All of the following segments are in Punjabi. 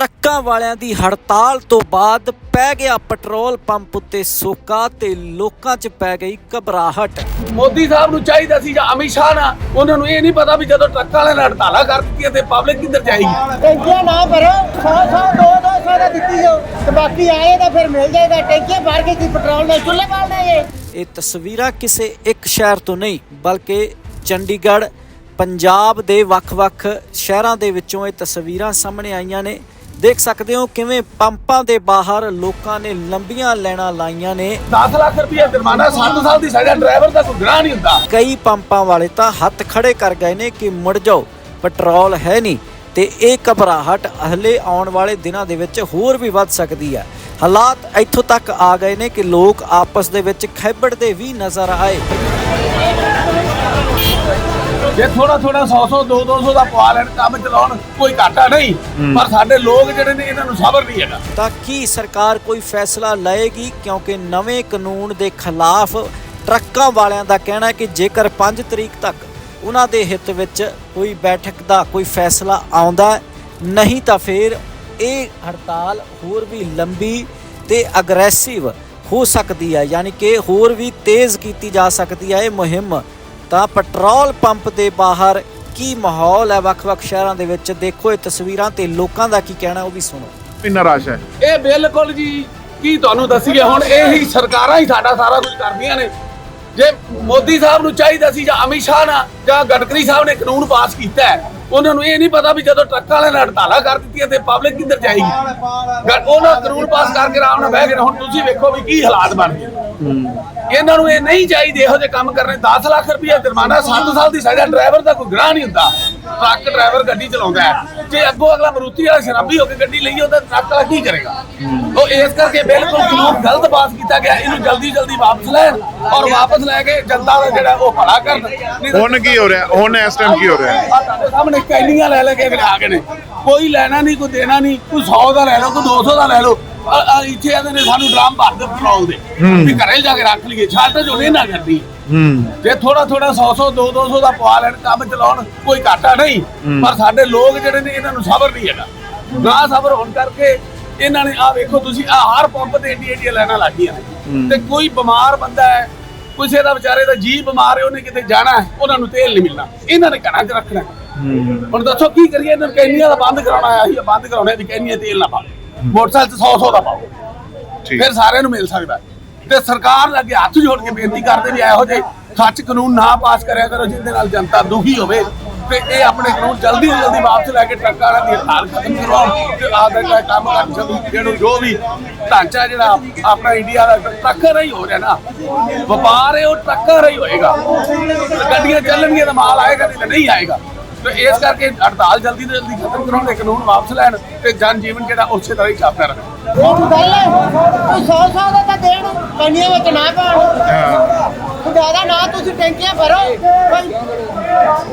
ਟਰੱਕਾਂ ਵਾਲਿਆਂ ਦੀ ਹੜਤਾਲ ਤੋਂ ਬਾਅਦ ਪੈ ਗਿਆ ਪੈਟਰੋਲ ਪੰਪ ਉੱਤੇ ਸੋਕਾ ਤੇ ਲੋਕਾਂ 'ਚ ਪੈ ਗਈ ਘਬਰਾਹਟ। ਮੋਦੀ ਸਾਹਿਬ ਨੂੰ ਚਾਹੀਦਾ ਸੀ ਜਾਂ ਅਮਿਤ ਸ਼ਾਹ ਨਾ ਉਹਨਾਂ ਨੂੰ ਇਹ ਨਹੀਂ ਪਤਾ ਵੀ ਜਦੋਂ ਟਰੱਕਾਂ ਵਾਲੇ ਨੇ ਹੜਤਾਲਾਂ ਕਰ ਦਿੱਤੀਆਂ ਤੇ ਪਬਲਿਕ ਕਿੱਧਰ ਜਾਏਗੀ। ਟੈਂਕੀਆਂ ਨਾ ਭਰੋ 100 100 2 200 ਦਾ ਦਿੱਤੀ ਜਾਓ। ਤੇ ਬਾਕੀ ਆਏ ਤਾਂ ਫਿਰ ਮਿਲ ਜਾਏਗਾ। ਟੈਂਕੀਆਂ ਭਰ ਕੇ ਕੀ ਪੈਟਰੋਲ ਨਾਲ ਚੁੱਲ੍ਹੇ ਬਾਲਣੇ ਜੇ ਇਹ ਤਸਵੀਰਾਂ ਕਿਸੇ ਇੱਕ ਸ਼ਹਿਰ ਤੋਂ ਨਹੀਂ ਬਲਕਿ ਚੰਡੀਗੜ੍ਹ ਪੰਜਾਬ ਦੇ ਵੱਖ-ਵੱਖ ਸ਼ਹਿਰਾਂ ਦੇ ਵਿੱਚੋਂ ਇਹ ਤਸਵੀਰਾਂ ਸਾਹਮਣੇ ਆਈਆਂ ਨੇ। ਦੇਖ ਸਕਦੇ ਹੋ ਕਿਵੇਂ ਪੰਪਾਂ ਦੇ ਬਾਹਰ ਲੋਕਾਂ ਨੇ ਲੰਬੀਆਂ ਲਾਈਨਾਂ ਲਾਈਆਂ ਨੇ। 10 ਲੱਖ ਰੁਪਏ ਜੁਰਮਾਨਾ 7 ਸਾਲ ਦੀ ਸਜ਼ਾ ਡਰਾਈਵਰ ਦਾ ਕੋਈ ਗੁਨਾਹ ਨਹੀਂ ਹੁੰਦਾ। ਕਈ ਪੰਪਾਂ ਵਾਲੇ ਤਾਂ ਹੱਥ ਖੜੇ ਕਰ ਗਏ ਨੇ ਕਿ ਮੁੜ ਜਾਓ ਪੈਟਰੋਲ ਹੈ ਨਹੀਂ ਤੇ ਇਹ ਘਬਰਾਹਟ ਹਲੇ ਆਉਣ ਵਾਲੇ ਦਿਨਾਂ ਦੇ ਵਿੱਚ ਹੋਰ ਵੀ ਵੱਧ ਸਕਦੀ ਹੈ। ਹਾਲਾਤ ਇੱਥੋਂ ਤੱਕ ਆ ਗਏ ਨੇ ਕਿ ਲੋਕ ਆਪਸ ਦੇ ਵਿੱਚ ਖੈਬੜਦੇ ਵੀ ਨਜ਼ਰ ਆਏ। ਜੇ ਥੋੜਾ ਥੋੜਾ 100 100 2 200 ਦਾ ਪਵਾ ਲੈਣ ਕੰਮ ਚਲਾਉਣ ਕੋਈ ਘਾਟਾ ਨਹੀਂ ਪਰ ਸਾਡੇ ਲੋਕ ਜਿਹੜੇ ਨੇ ਇਹਨਾਂ ਨੂੰ ਸਬਰ ਨਹੀਂ ਹੈਗਾ। ਤਾਂ ਕੀ ਸਰਕਾਰ ਕੋਈ ਫੈਸਲਾ ਲਏਗੀ? ਕਿਉਂਕਿ ਨਵੇਂ ਕਾਨੂੰਨ ਦੇ ਖਿਲਾਫ ਟਰੱਕਾਂ ਵਾਲਿਆਂ ਦਾ ਕਹਿਣਾ ਹੈ ਕਿ ਜੇਕਰ 5 ਤਰੀਕ ਤੱਕ ਉਹਨਾਂ ਦੇ ਹਿੱਤ ਵਿੱਚ ਕੋਈ ਬੈਠਕ ਦਾ ਕੋਈ ਫੈਸਲਾ ਆਉਂਦਾ ਨਹੀਂ ਤਾਂ ਫਿਰ ਇਹ ਹੜਤਾਲ ਹੋਰ ਵੀ ਲੰਬੀ ਤੇ ਅਗਰੈਸਿਵ ਹੋ ਸਕਦੀ ਹੈ। ਯਾਨੀ ਕਿ ਹੋਰ ਵੀ ਤੇਜ਼ ਕੀਤੀ ਜਾ ਸਕਦੀ ਹੈ। ਇਹ ਮੁਹਿੰਮ ਤਾਂ ਪੈਟਰੋਲ ਪੰਪ ਦੇ ਬਾਹਰ ਕੀ ਮਾਹੌਲ ਹੈ? ਵੱਖ-ਵੱਖ ਸ਼ਹਿਰਾਂ ਦੇ ਵਿੱਚ ਦੇਖੋ ਇਹ ਤਸਵੀਰਾਂ ਤੇ ਲੋਕਾਂ ਦਾ ਕੀ ਕਹਿਣਾ ਉਹ ਵੀ ਸੁਣੋ। ਇੰਨਾ ਰਸ਼ ਹੈ। ਇਹ ਬਿਲਕੁਲ ਜੀ ਕੀ ਤੁਹਾਨੂੰ ਦੱਸੀਏ ਹੁਣ ਇਹੀ ਸਰਕਾਰਾਂ ਹੀ ਸਾਡਾ ਸਾਰਾ ਕੁਝ ਕਰਦੀਆਂ ਨੇ। ਜੇ ਮੋਦੀ ਸਾਹਿਬ ਨੂੰ ਚਾਹੀਦਾ ਸੀ ਜਾਂ ਅਮਿਤ ਸ਼ਾਹ ਨਾ ਜਾਂ ਗਡਕਰੀ ਸਾਹਿਬ ਨੇ ਕਾਨੂੰਨ ਪਾਸ ਕੀਤਾ ਹੈ, ਉਹਨਾਂ ਨੂੰ ਇਹ ਨਹੀਂ ਪਤਾ ਵੀ ਜਦੋਂ ਟਰੱਕਾਂ ਵਾਲੇ ਨੇ ਹੜਤਾਲਾਂ ਕਰ ਦਿੱਤੀਆਂ ਤੇ ਪਬਲਿਕ ਕਿੱਧਰ ਜਾਏਗੀ। ਉਹਨਾਂ ਕਾਨੂੰਨ ਪਾਸ ਕਰਕੇ ਆਰਾਮ ਨਾਲ ਬਹਿ ਗਏ। ਹੁਣ ਤੁਸੀਂ ਵੇਖੋ ਵੀ ਕੀ ਹਾਲਾਤ ਬਣ ਗਏ। ਇਹਨਾਂ ਨੂੰ ਇਹ ਨਹੀਂ ਚਾਹੀਦੇ ਇਹੋ ਜਿਹੇ ਕੰਮ ਕਰਨੇ। 10 ਲੱਖ ਰੁਪਏ ਜੁਰਮਾਨਾ 7 ਸਾਲ ਦੀ ਸਜ਼ਾ ਡਰਾਈਵਰ ਦਾ ਕੋਈ ਗੁਨਾਹ ਨਹੀਂ ਹੁੰਦਾ। ਟਰੱਕ ਡਰਾਈਵਰ ਗੱਡੀ ਚਲਾਉਂਦਾ ਹੈ। ਜੇ ਅੱਗੋਂ ਅਗਲਾ ਮਰੂਤੀ ਵਾਲਾ ਸ਼ਰਾਬੀ ਹੋ ਕੇ ਗੱਡੀ ਲਈਏ ਉਹਦਾ ਟਰੱਕ ਵਾਲਾ ਕੀ ਕਰੇਗਾ? ਉਹ ਇਸ ਕਰਕੇ ਬਿਲਕੁਲ ਕਾਨੂੰਨ ਗਲਤ ਪਾਸ ਕੀਤਾ ਗਿਆ। ਇਹਨੂੰ ਜਲਦੀ ਜਲਦੀ ਵਾਪਸ ਲੈਣ ਔਰ ਵਾਪਸ ਲੈ ਕੇ ਜਨਤਾ ਦਾ ਜਿਹੜਾ ਉਹ ਭਲਾ ਕਰਨ। ਨਹੀਂ ਹੁਣ ਕੀ ਹੋ ਰਿਹਾ? ਹੁਣ ਇਸ ਟਾਈਮ ਕੀ ਹੋ ਰਿਹਾ? ਸਾਹਮਣੇ ਕੈਨੀਆਂ ਲੈ ਲੈ ਕੇ ਆ ਗਏ ਨੇ। ਕੋਈ ਲੈਣਾ ਨਹੀਂ ਕੋਈ ਦੇਣਾ ਨਹੀਂ। ਕੋਈ 100 ਦਾ ਲੈ ਲਓ ਕੋਈ 200 ਦਾ ਲੈ ਲਓ। ਇੱਥੇ ਇਹਦੇ ਨੇ ਸਾਨੂੰ ਡਰਾਮ ਭਰ ਦੇ ਪੈਟਰੋਲ ਦੇ। ਵੀ ਘਰੇ ਜਾ ਕੇ ਰੱਖ ਲਈਏ। ਛੱਡ ਜੋ ਨਾ ਕਰਦੀ ਹੂੰ। ਜੇ ਥੋੜਾ ਥੋੜਾ 100 100 2 200 ਦਾ ਪਵਾ ਲੈਣ ਕੰਮ ਚਲਾਉਣ ਕੋਈ ਘਾਟਾ ਨਹੀਂ। ਪਰ ਸਾਡੇ ਲੋਕ ਜਿਹੜੇ ਨੇ ਇਹਨਾਂ ਨੂੰ ਸਬਰ ਨਹੀਂ ਹੈਗਾ। ਨਾ ਸਬਰ ਹੋਣ ਕਰਕੇ ਇਹਨਾਂ ਨੇ ਆ ਵੇਖੋ ਤੁਸੀਂ ਆ ਹਰ ਪੰਪ ਤੇ ਏਡੀ ਏਡੀ ਲੈਣਾ ਲੱਗੀਆਂ ਨੇ। ਤੇ ਕੋਈ ਬਿਮਾਰ ਬੰਦਾ ਹੈ ਕਿਸੇ ਦਾ ਵਿਚਾਰੇ ਦਾ ਜੀ ਬਿਮਾਰ ਹੈ ਉਹਨੇ ਕਿਤੇ ਜਾਣਾ ਹੈ ਉਹਨਾਂ ਨੂੰ ਤੇਲ ਨਹੀਂ ਮਿਲਣਾ। ਇਹਨਾਂ ਨੇ ਘਰਾਂ 'ਚ ਰੱਖਣਾ ਹੈ। ਹੁਣ ਦੱਸੋ ਕੀ ਕਰੀਏ ਇਹਨਾਂ ਨੂੰ ਕੈਨੀਆਂ ਦਾ ਬੰਦ ਕਰਾਉਣਾ ਆ ਅਸੀਂ ਬੰਦ ਕਰਾਉਣਾ ਵੀ ਕੈਨੀਆਂ ਤੇਲ ਨਾ ਪਾਓ। ਮੋਟਰਸਾਈਕਲ 'ਚ 100 100 ਦਾ ਪਾਓ। ਫਿਰ ਸਾਰਿਆਂ ਨੂੰ ਮਿਲ ਸਕਦਾ। ਹੈ। ਤੇ ਸਰਕਾਰ ਅੱਗੇ ਹੱਥ ਜੋੜ ਕੇ ਬੇਨਤੀ ਕਰਦੇ ਵੀ ਇਹੋ ਜਿਹੇ ਸੱਚ ਕਾਨੂੰਨ ਨਾ ਪਾਸ ਕਰਿਆ ਕਰੋ, ਜਿਹਦੇ ਨਾਲ ਜਨਤਾ ਦੁਖੀ ਹੋਵੇ ਤੇ ਇਹ ਆਪਣੇ ਕਾਨੂੰਨ ਜਲਦੀ ਤੋਂ ਜਲਦੀ ਵਾਪਸ ਲੈ ਕੇ ਟਰੱਕਾਂ ਦੀ ਹੜਤਾਲ ਖਤਮ ਕਰਵਾਓ ਤੇ ਆਦਰ ਦਾ ਕੰਮ ਕਰਨ ਚੱਲੂ ਜਿਹੜਾ ਜੋ ਵੀ ਢਾਂਚਾ ਜਿਹੜਾ ਆਪਣਾ ਇੰਡੀਆ ਦਾ ਟਰੱਕਾਂ ਦਾ ਹੀ ਹੋ ਰਿਹਾ ਨਾ, ਵਪਾਰ ਹੈ ਉਹ ਟਰੱਕਾਂ ਦਾ ਹੀ ਹੋਏਗਾ। ਗੱਡੀਆਂ ਚੱਲਣਗੀਆਂ ਤਾਂ ਮਾਲ ਆਏਗਾ ਨਹੀਂ ਨਹੀਂ ਆਏਗਾ। ਤੇ ਇਸ ਕਰਕੇ ਹੜਤਾਲ ਜਲਦੀ ਤੋਂ ਜਲਦੀ ਖਤਮ ਕਰਾਉਣ ਦੇ ਕਾਨੂੰਨ ਵਾਪਸ ਲੈਣ ਤੇ ਜਨ ਜੀਵਨ ਜਿਹੜਾ ਉਸੇ ਤਰ੍ਹਾਂ ਹੀ ਚੱਲਦਾ ਰਹੇ। ਉਹ ਗੱਲ ਹੈ ਕੋਈ 100 100 ਦਾ ਤਾਂ ਦੇਣ ਕੰਨੀਆਂ ਵਿੱਚ ਨਾ ਪਾਉਣ। ਹਾਂ। ਜ਼ਿਆਦਾ ਨਾ ਤੁਸੀਂ ਟੈਂਕੀਆਂ ਭਰੋ ਕੋਈ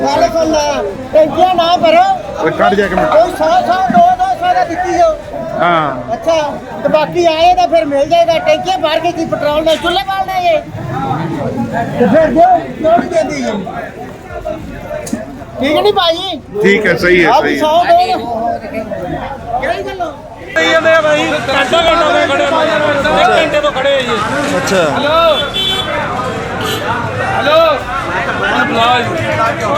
ਗੱਲ ਸੁਣ ਲੈ ਟੈਂਕੀਆਂ ਨਾ ਭਰੋ। ਓਏ ਖੜ ਜਾ ਇੱਕ ਮਿੰਟ। ਕੋਈ 100 100 2 200 ਦਾ ਦਿੱਤੀ ਜਾਓ ਹਾਂ। ਅੱਛਾ ਤੇ ਬਾਕੀ ਆਏ ਤਾਂ ਫਿਰ ਮਿਲ ਜਾਏਗਾ। ਟੈਂਕੀਆਂ ਭਰ ਕੇ ਕੀ ਪੈਟਰੋਲ ਨਾਲ ਚੁੱਲ੍ਹੇ ਬਾਲਣੇ ਜੇ ਤੇ ਫਿਰ ਦਿਓ ਕਿਉਂ ਨਹੀਂ ਦਿੰਦੀ ਜੀ ਠੀਕ ਨਹੀਂ ਭਾਜੀ? ਠੀਕ ਹੈ ਸਹੀ ਹੈ ਆਹ ਸਹੀ ਵੀ ਹੈ 100 ਦੋ ਕਿਹੜੀ ਗੱਲੋਂ ਅੱਛਾ। ਹੈਲੋ। ਹੈਲੋ।